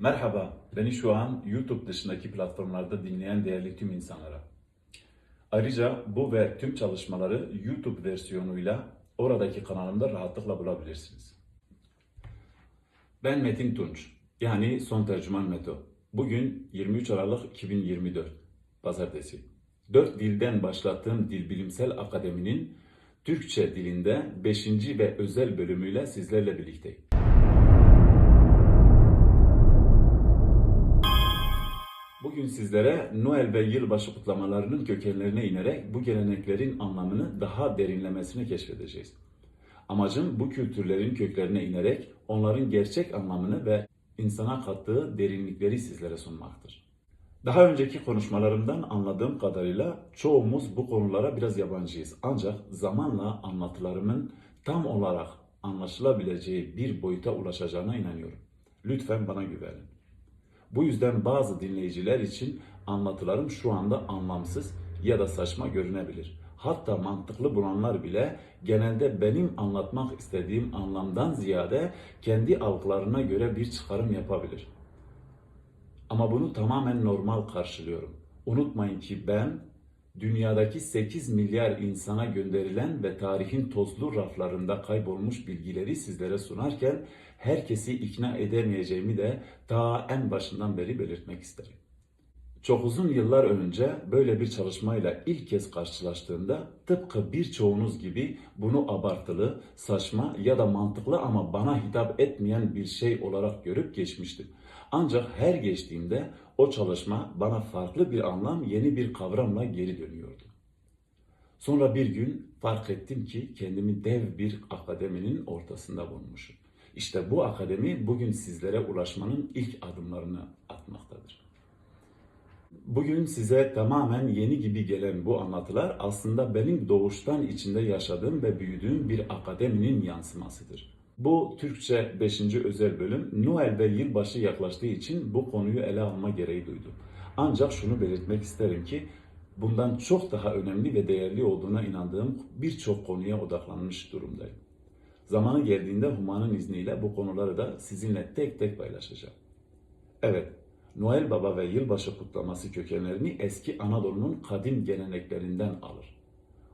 Merhaba, beni şu an YouTube dışındaki platformlarda dinleyen değerli tüm insanlara. Ayrıca bu ve tüm çalışmaları YouTube versiyonuyla oradaki kanalımda rahatlıkla bulabilirsiniz. Ben Metin Tunç, yani Son Tercüman Meto. Bugün 23 Aralık 2024, Pazartesi. Dört dilden başlattığım Dil Bilimsel Akademi'nin Türkçe dilinde 5. ve özel bölümüyle sizlerle birlikteyim. Bugün sizlere Noel ve yılbaşı kutlamalarının kökenlerine inerek bu geleneklerin anlamını daha derinlemesine keşfedeceğiz. Amacım bu kültürlerin köklerine inerek onların gerçek anlamını ve insana kattığı derinlikleri sizlere sunmaktır. Daha önceki konuşmalarımdan anladığım kadarıyla çoğumuz bu konulara biraz yabancıyız. Ancak zamanla anlatılarımın tam olarak anlaşılabileceği bir boyuta ulaşacağına inanıyorum. Lütfen bana güvenin. Bu yüzden bazı dinleyiciler için anlatılarım şu anda anlamsız ya da saçma görünebilir. Hatta mantıklı bulanlar bile genelde benim anlatmak istediğim anlamdan ziyade kendi algılarına göre bir çıkarım yapabilir. Ama bunu tamamen normal karşılıyorum. Unutmayın ki ben dünyadaki 8 milyar insana gönderilen ve tarihin tozlu raflarında kaybolmuş bilgileri sizlere sunarken herkesi ikna edemeyeceğimi de ta en başından beri belirtmek isterim. Çok uzun yıllar önce böyle bir çalışmayla ilk kez karşılaştığımda tıpkı birçoğunuz gibi bunu abartılı, saçma ya da mantıklı ama bana hitap etmeyen bir şey olarak görüp geçmiştim. Ancak her geçtiğimde o çalışma bana farklı bir anlam, yeni bir kavramla geri dönüyordu. Sonra bir gün fark ettim ki kendimi dev bir akademinin ortasında bulmuşum. İşte bu akademi bugün sizlere ulaşmanın ilk adımlarını atmaktadır. Bugün size tamamen yeni gibi gelen bu anlatılar aslında benim doğuştan içinde yaşadığım ve büyüdüğüm bir akademinin yansımasıdır. Bu Türkçe 5. özel bölüm Noel ve yılbaşı yaklaştığı için bu konuyu ele alma gereği duydum. Ancak şunu belirtmek isterim ki bundan çok daha önemli ve değerli olduğuna inandığım birçok konuya odaklanmış durumdayım. Zamanı geldiğinde Huma'nın izniyle bu konuları da sizinle tek tek paylaşacağım. Evet, Noel Baba ve yılbaşı kutlaması kökenlerini eski Anadolu'nun kadim geleneklerinden alır.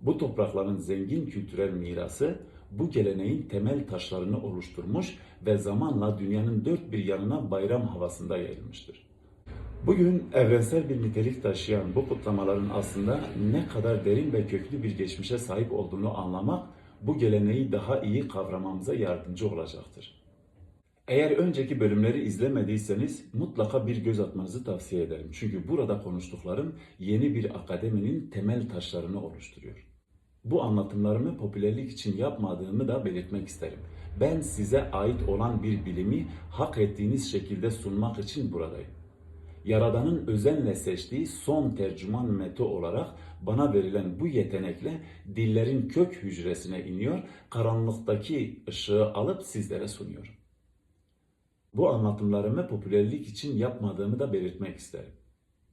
Bu toprakların zengin kültürel mirası bu geleneğin temel taşlarını oluşturmuş ve zamanla dünyanın dört bir yanına bayram havasında yayılmıştır. Bugün evrensel bir nitelik taşıyan bu kutlamaların aslında ne kadar derin ve köklü bir geçmişe sahip olduğunu anlamak bu geleneği daha iyi kavramamıza yardımcı olacaktır. Eğer önceki bölümleri izlemediyseniz mutlaka bir göz atmanızı tavsiye ederim. Çünkü burada konuştuklarım yeni bir akademinin temel taşlarını oluşturuyor. Bu anlatımlarımı popülerlik için yapmadığımı da belirtmek isterim. Ben size ait olan bir bilimi hak ettiğiniz şekilde sunmak için buradayım. Yaradan'ın özenle seçtiği son tercüman meto olarak bana verilen bu yetenekle dillerin kök hücresine iniyor, karanlıktaki ışığı alıp sizlere sunuyorum. Bu anlatımlarımı popülerlik için yapmadığımı da belirtmek isterim.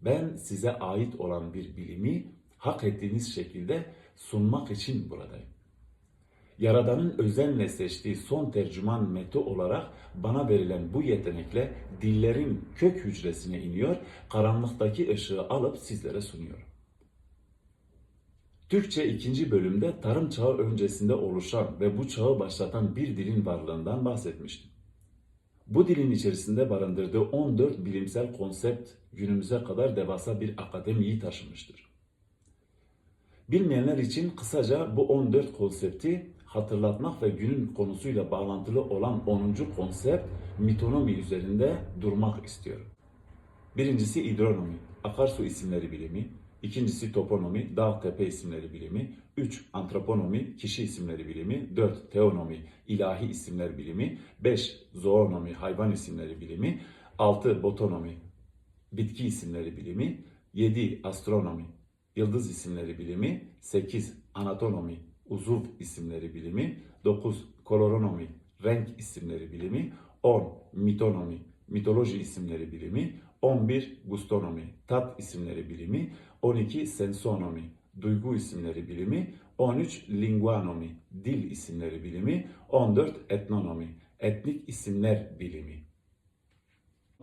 Ben size ait olan bir bilimi hak ettiğiniz şekilde sunmak için buradayım. Yaradan'ın özenle seçtiği son tercüman meto olarak bana verilen bu yetenekle dillerin kök hücresine iniyor, karanlıktaki ışığı alıp sizlere sunuyorum. Türkçe ikinci bölümde tarım çağı öncesinde oluşan ve bu çağı başlatan bir dilin varlığından bahsetmiştim. Bu dilin içerisinde barındırdığı 14 bilimsel konsept günümüze kadar devasa bir akademiyi taşımıştır. Bilmeyenler için kısaca bu 14 konsepti hatırlatmak ve günün konusuyla bağlantılı olan 10. konsept mitonomi üzerinde durmak istiyorum. Birincisi hidronomi, akarsu isimleri bilimi. İkincisi toponomi, dağ tepe isimleri bilimi. 3. Antroponomi, kişi isimleri bilimi. 4. Teonomi, ilahi isimler bilimi. 5. Zoonomi, hayvan isimleri bilimi. 6. Botonomi, bitki isimleri bilimi. 7. Astronomi, yıldız isimleri bilimi. 8. Anatonomi, uzuv isimleri bilimi. 9. Koloronomi, renk isimleri bilimi. 10. Mitonomi, mitoloji isimleri bilimi. 11. Gustonomi, tat isimleri bilimi. 12. Sensonomi, duygu isimleri bilimi. 13. Linguanomi, dil isimleri bilimi. 14. Etnonomi, etnik isimler bilimi.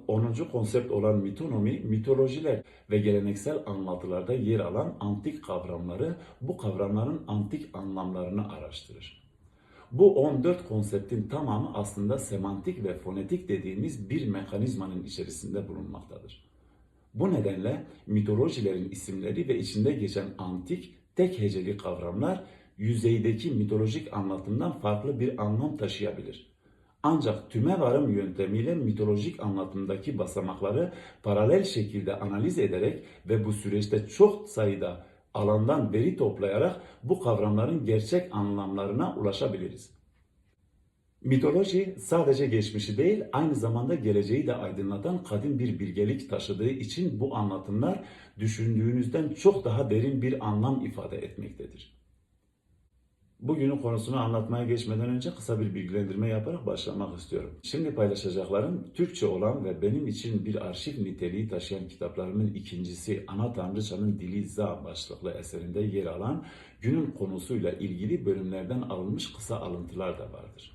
10. konsept olan mitonomi, mitolojiler ve geleneksel anlatılarda yer alan antik kavramları, bu kavramların antik anlamlarını araştırır. Bu 14 konseptin tamamı aslında semantik ve fonetik dediğimiz bir mekanizmanın içerisinde bulunmaktadır. Bu nedenle mitolojilerin isimleri ve içinde geçen antik tek heceli kavramlar yüzeydeki mitolojik anlatımdan farklı bir anlam taşıyabilir. Ancak tümevarım yöntemiyle mitolojik anlatımdaki basamakları paralel şekilde analiz ederek ve bu süreçte çok sayıda alandan veri toplayarak bu kavramların gerçek anlamlarına ulaşabiliriz. Mitoloji sadece geçmişi değil, aynı zamanda geleceği de aydınlatan kadim bir bilgelik taşıdığı için bu anlatımlar düşündüğünüzden çok daha derin bir anlam ifade etmektedir. Bugünün konusunu anlatmaya geçmeden önce kısa bir bilgilendirme yaparak başlamak istiyorum. Şimdi paylaşacaklarım Türkçe olan ve benim için bir arşiv niteliği taşıyan kitaplarımın ikincisi Ana Tanrıçanın Dili Za başlıklı eserinde yer alan günün konusuyla ilgili bölümlerden alınmış kısa alıntılar da vardır.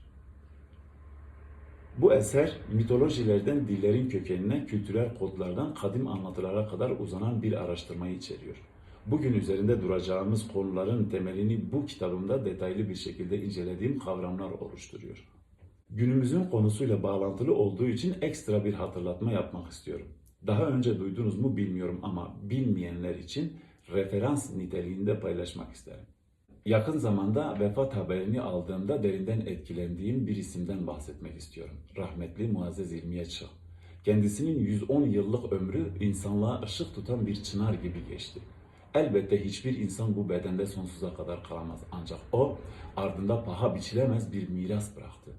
Bu eser mitolojilerden dillerin kökenine, kültürel kodlardan kadim anlatılara kadar uzanan bir araştırmayı içeriyor. Bugün üzerinde duracağımız konuların temelini bu kitabımda detaylı bir şekilde incelediğim kavramlar oluşturuyor. Günümüzün konusuyla bağlantılı olduğu için ekstra bir hatırlatma yapmak istiyorum. Daha önce duydunuz mu bilmiyorum ama bilmeyenler için referans niteliğinde paylaşmak isterim. Yakın zamanda vefat haberini aldığımda derinden etkilendiğim bir isimden bahsetmek istiyorum. Rahmetli Muazzez İlmiye. Kendisinin 110 yıllık ömrü insanlığa ışık tutan bir çınar gibi geçti. Elbette hiçbir insan bu bedende sonsuza kadar kalamaz. Ancak o ardında paha biçilemez bir miras bıraktı.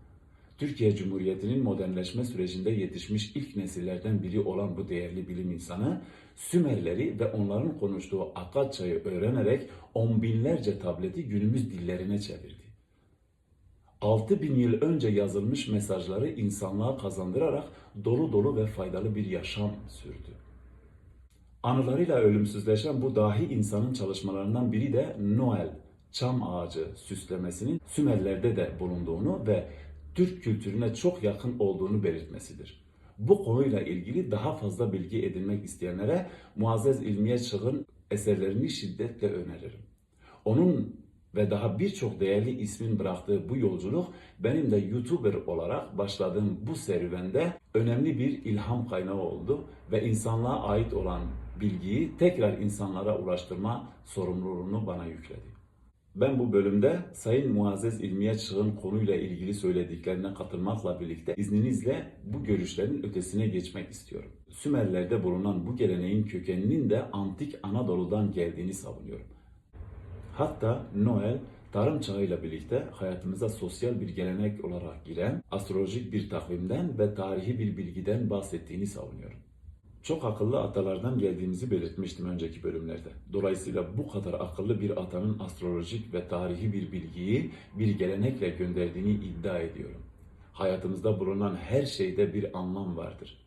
Türkiye Cumhuriyeti'nin modernleşme sürecinde yetişmiş ilk nesillerden biri olan bu değerli bilim insanı, Sümerleri ve onların konuştuğu Akatçayı öğrenerek on binlerce tableti günümüz dillerine çevirdi. 6000 yıl önce yazılmış mesajları insanlığa kazandırarak dolu dolu ve faydalı bir yaşam sürdü. Anılarıyla ölümsüzleşen bu dahi insanın çalışmalarından biri de Noel, çam ağacı süslemesinin Sümerlerde de bulunduğunu ve Türk kültürüne çok yakın olduğunu belirtmesidir. Bu konuyla ilgili daha fazla bilgi edinmek isteyenlere Muazzez İlmiye Çığ'ın eserlerini şiddetle öneririm. Onun ve daha birçok değerli ismin bıraktığı bu yolculuk benim de YouTuber olarak başladığım bu serüvende önemli bir ilham kaynağı oldu ve insanlığa ait olan bilgiyi tekrar insanlara ulaştırma sorumluluğunu bana yükledi. Ben bu bölümde Sayın Muazzez İlmiye Çığ'ın konuyla ilgili söylediklerine katılmakla birlikte izninizle bu görüşlerin ötesine geçmek istiyorum. Sümerlerde bulunan bu geleneğin kökeninin de antik Anadolu'dan geldiğini savunuyorum. Hatta Noel tarım çağıyla birlikte hayatımıza sosyal bir gelenek olarak giren astrolojik bir takvimden ve tarihi bir bilgiden bahsettiğini savunuyorum. Çok akıllı atalardan geldiğimizi belirtmiştim önceki bölümlerde. Dolayısıyla bu kadar akıllı bir atanın astrolojik ve tarihi bir bilgiyi bir gelenekle gönderdiğini iddia ediyorum. Hayatımızda bulunan her şeyde bir anlam vardır.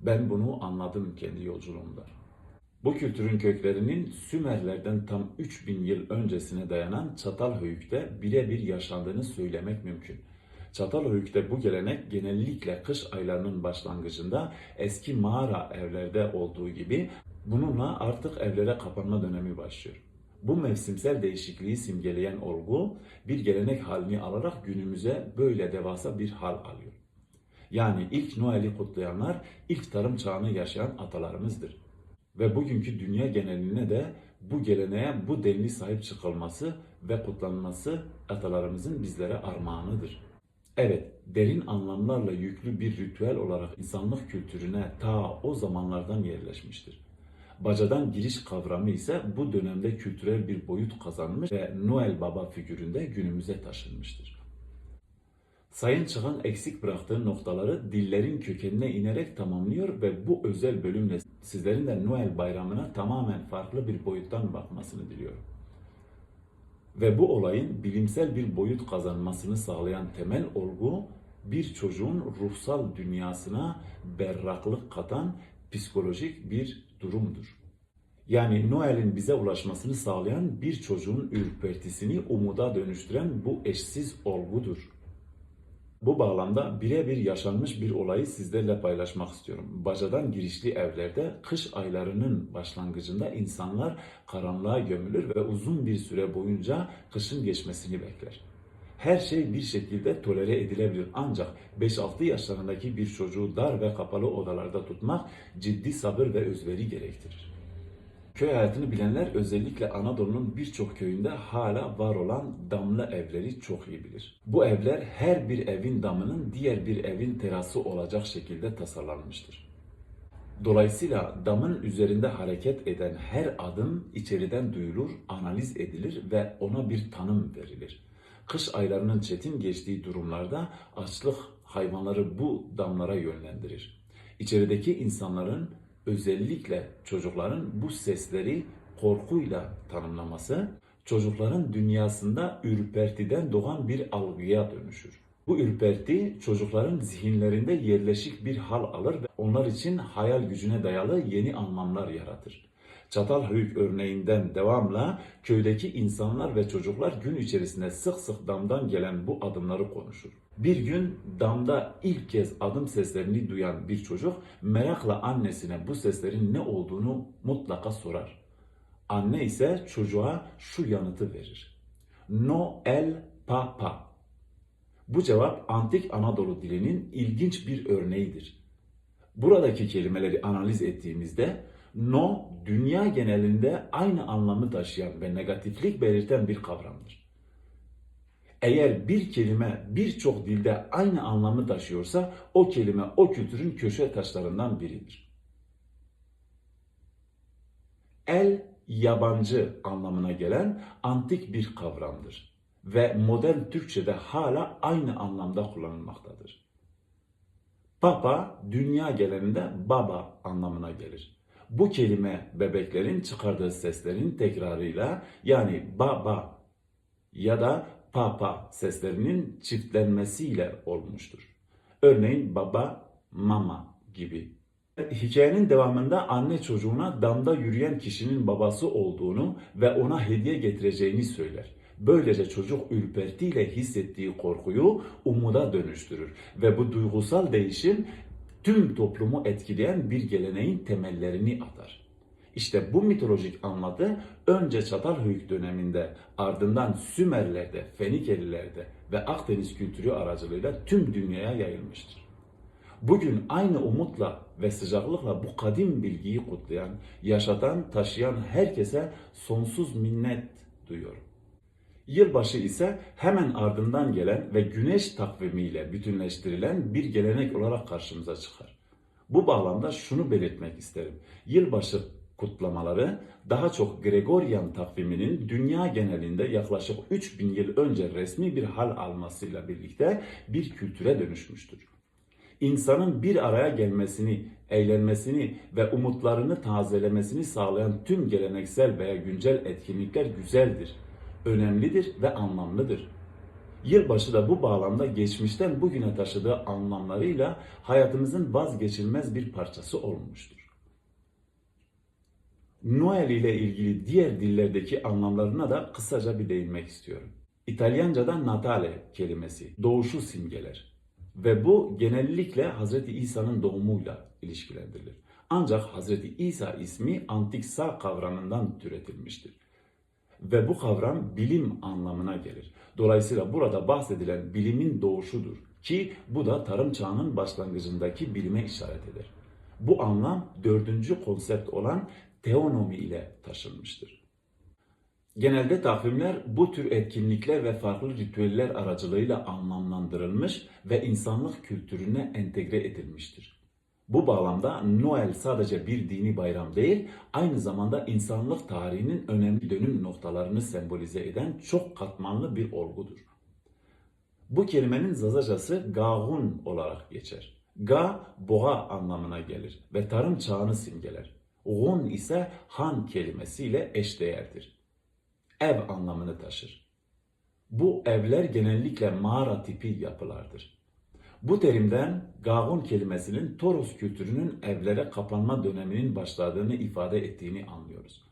Ben bunu anladım kendi yolculuğumda. Bu kültürün köklerinin Sümerlerden tam 3000 yıl öncesine dayanan Çatalhöyük'te birebir yaşandığını söylemek mümkün. Çatalhöyük'te bu gelenek genellikle kış aylarının başlangıcında eski mağara evlerde olduğu gibi bununla artık evlere kapanma dönemi başlıyor. Bu mevsimsel değişikliği simgeleyen olgu bir gelenek halini alarak günümüze böyle devasa bir hal alıyor. Yani ilk Noel'i kutlayanlar ilk tarım çağını yaşayan atalarımızdır. Ve bugünkü dünya geneline de bu geleneğe bu denli sahip çıkılması ve kutlanması atalarımızın bizlere armağanıdır. Evet, derin anlamlarla yüklü bir ritüel olarak insanlık kültürüne ta o zamanlardan yerleşmiştir. Bacadan giriş kavramı ise bu dönemde kültürel bir boyut kazanmış ve Noel Baba figüründe günümüze taşınmıştır. Sayın Çık'ın eksik bıraktığı noktaları dillerin kökenine inerek tamamlıyor ve bu özel bölümle sizlerin de Noel bayramına tamamen farklı bir boyuttan bakmasını diliyorum. Ve bu olayın bilimsel bir boyut kazanmasını sağlayan temel olgu bir çocuğun ruhsal dünyasına berraklık katan psikolojik bir durumdur. Yani Noel'in bize ulaşmasını sağlayan bir çocuğun ürpertisini umuda dönüştüren bu eşsiz olgudur. Bu bağlamda birebir yaşanmış bir olayı sizlerle paylaşmak istiyorum. Bacadan girişli evlerde kış aylarının başlangıcında insanlar karanlığa gömülür ve uzun bir süre boyunca kışın geçmesini bekler. Her şey bir şekilde tolere edilebilir ancak 5-6 yaşlarındaki bir çocuğu dar ve kapalı odalarda tutmak ciddi sabır ve özveri gerektirir. Köy hayatını bilenler özellikle Anadolu'nun birçok köyünde hala var olan damlı evleri çok iyi bilir. Bu evler her bir evin damının diğer bir evin terası olacak şekilde tasarlanmıştır. Dolayısıyla damın üzerinde hareket eden her adım içeriden duyulur, analiz edilir ve ona bir tanım verilir. Kış aylarının çetin geçtiği durumlarda açlık hayvanları bu damlara yönlendirir. İçerideki insanların özellikle çocukların bu sesleri korkuyla tanımlaması çocukların dünyasında ürpertiden doğan bir algıya dönüşür. Bu ürperti çocukların zihinlerinde yerleşik bir hal alır ve onlar için hayal gücüne dayalı yeni anlamlar yaratır. Çatalhöyük örneğinden devamla köydeki insanlar ve çocuklar gün içerisinde sık sık damdan gelen bu adımları konuşur. Bir gün damda ilk kez adım seslerini duyan bir çocuk merakla annesine bu seslerin ne olduğunu mutlaka sorar. Anne ise çocuğa şu yanıtı verir. No el papa. Bu cevap antik Anadolu dilinin ilginç bir örneğidir. Buradaki kelimeleri analiz ettiğimizde no dünya genelinde aynı anlamı taşıyan ve negatiflik belirten bir kavramdır. Eğer bir kelime birçok dilde aynı anlamı taşıyorsa o kelime o kültürün köşe taşlarından biridir. El yabancı anlamına gelen antik bir kavramdır ve modern Türkçe'de hala aynı anlamda kullanılmaktadır. Papa dünya genelinde baba anlamına gelir. Bu kelime bebeklerin çıkardığı seslerin tekrarıyla yani baba ya da papa seslerinin çiftlenmesiyle olmuştur. Örneğin baba, mama gibi. Hikayenin devamında anne çocuğuna damda yürüyen kişinin babası olduğunu ve ona hediye getireceğini söyler. Böylece çocuk ürpertiyle hissettiği korkuyu umuda dönüştürür ve bu duygusal değişim tüm toplumu etkileyen bir geleneğin temellerini atar. İşte bu mitolojik anlatı önce Çatalhöyük döneminde ardından Sümerlerde, Fenikelilerde ve Akdeniz kültürü aracılığıyla tüm dünyaya yayılmıştır. Bugün aynı umutla ve sıcaklıkla bu kadim bilgiyi kutlayan, yaşatan, taşıyan herkese sonsuz minnet duyuyorum. Yılbaşı ise hemen ardından gelen ve güneş takvimiyle bütünleştirilen bir gelenek olarak karşımıza çıkar. Bu bağlamda şunu belirtmek isterim. Yılbaşı kutlamaları daha çok Gregorian takviminin dünya genelinde yaklaşık 3000 yıl önce resmi bir hal almasıyla birlikte bir kültüre dönüşmüştür. İnsanın bir araya gelmesini, eğlenmesini ve umutlarını tazelemesini sağlayan tüm geleneksel veya güncel etkinlikler güzeldir önemlidir ve anlamlıdır. Yılbaşı da bu bağlamda geçmişten bugüne taşıdığı anlamlarıyla hayatımızın vazgeçilmez bir parçası olmuştur. Noel ile ilgili diğer dillerdeki anlamlarına da kısaca bir değinmek istiyorum. İtalyanca'da Natale kelimesi doğuşu simgeler ve bu genellikle Hz. İsa'nın doğumuyla ilişkilendirilir. Ancak Hz. İsa ismi antik sağ kavramından türetilmiştir ve bu kavram bilim anlamına gelir. Dolayısıyla burada bahsedilen bilimin doğuşudur ki bu da tarım çağının başlangıcındaki bilime işaret eder. Bu anlam dördüncü konsept olan teonomi ile taşınmıştır. Genelde takvimler bu tür etkinlikler ve farklı ritüeller aracılığıyla anlamlandırılmış ve insanlık kültürüne entegre edilmiştir. Bu bağlamda Noel sadece bir dini bayram değil, aynı zamanda insanlık tarihinin önemli dönüm noktalarını sembolize eden çok katmanlı bir olgudur. Bu kelimenin Zazacası Gagun olarak geçer. Ga, boğa anlamına gelir ve tarım çağını simgeler. Gun ise han kelimesiyle eşdeğerdir. Ev anlamını taşır. Bu evler genellikle mağara tipi yapılardır. Bu terimden Gagun kelimesinin Toros kültürünün evlere kapanma döneminin başladığını ifade ettiğini anlıyoruz.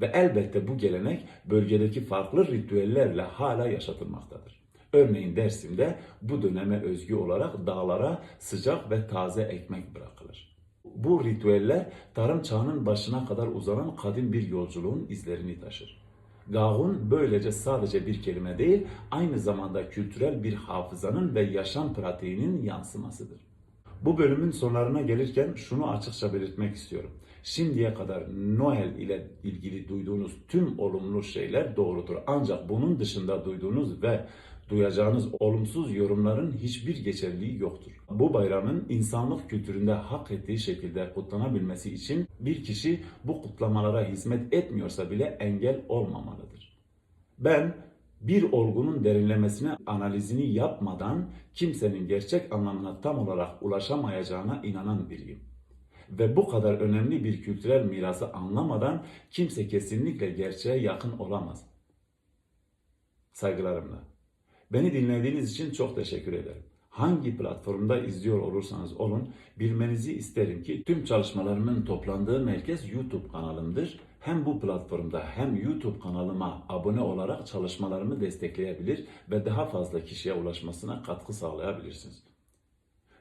Ve elbette bu gelenek bölgedeki farklı ritüellerle hala yaşatılmaktadır. Örneğin Dersim'de bu döneme özgü olarak dağlara sıcak ve taze ekmek bırakılır. Bu ritüeller tarım çağının başına kadar uzanan kadim bir yolculuğun izlerini taşır. Gağun böylece sadece bir kelime değil, aynı zamanda kültürel bir hafızanın ve yaşam pratiğinin yansımasıdır. Bu bölümün sonlarına gelirken şunu açıkça belirtmek istiyorum. Şimdiye kadar Noel ile ilgili duyduğunuz tüm olumlu şeyler doğrudur. Ancak bunun dışında duyduğunuz ve duyacağınız olumsuz yorumların hiçbir geçerliği yoktur. Bu bayramın insanlık kültüründe hak ettiği şekilde kutlanabilmesi için bir kişi bu kutlamalara hizmet etmiyorsa bile engel olmamalıdır. Ben bir olgunun derinlemesine analizini yapmadan kimsenin gerçek anlamına tam olarak ulaşamayacağına inanan biriyim. Ve bu kadar önemli bir kültürel mirası anlamadan kimse kesinlikle gerçeğe yakın olamaz. Saygılarımla. Beni dinlediğiniz için çok teşekkür ederim. Hangi platformda izliyor olursanız olun bilmenizi isterim ki tüm çalışmalarımın toplandığı merkez YouTube kanalımdır. Hem bu platformda hem YouTube kanalıma abone olarak çalışmalarımı destekleyebilir ve daha fazla kişiye ulaşmasına katkı sağlayabilirsiniz.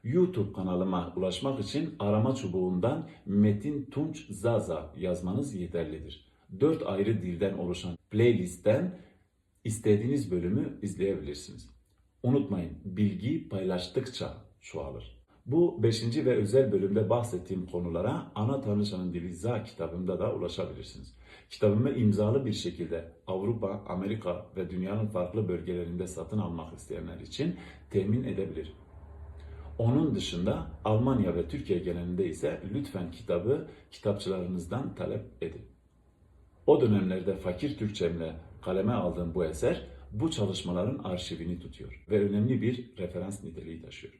YouTube kanalıma ulaşmak için arama çubuğundan Metin Tunç Zaza yazmanız yeterlidir. 4 ayrı dilden oluşan playlistten istediğiniz bölümü izleyebilirsiniz. Unutmayın, bilgi paylaştıkça çoğalır. Bu 5. ve özel bölümde bahsettiğim konulara Ana Tanrıçanın Dili kitabımda da ulaşabilirsiniz. Kitabımı imzalı bir şekilde Avrupa, Amerika ve dünyanın farklı bölgelerinde satın almak isteyenler için temin edebilir. Onun dışında Almanya ve Türkiye genelinde ise lütfen kitabı kitapçılarınızdan talep edin. O dönemlerde fakir Türkçemle kaleme aldığım bu eser bu çalışmaların arşivini tutuyor ve önemli bir referans niteliği taşıyor.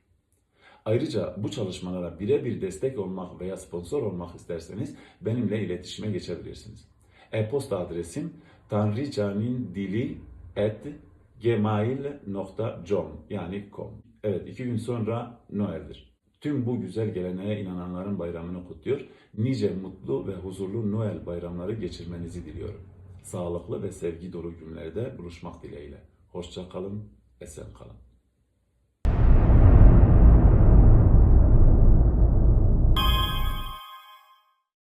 Ayrıca bu çalışmalara birebir destek olmak veya sponsor olmak isterseniz benimle iletişime geçebilirsiniz. E-posta adresim tanricanindili@gmail.com yani com. Evet iki gün sonra Noel'dir. Tüm bu güzel geleneğe inananların bayramını kutluyor. Nice mutlu ve huzurlu Noel bayramları geçirmenizi diliyorum. Sağlıklı ve sevgi dolu günlerde buluşmak dileğiyle. Hoşça kalın, esen kalın.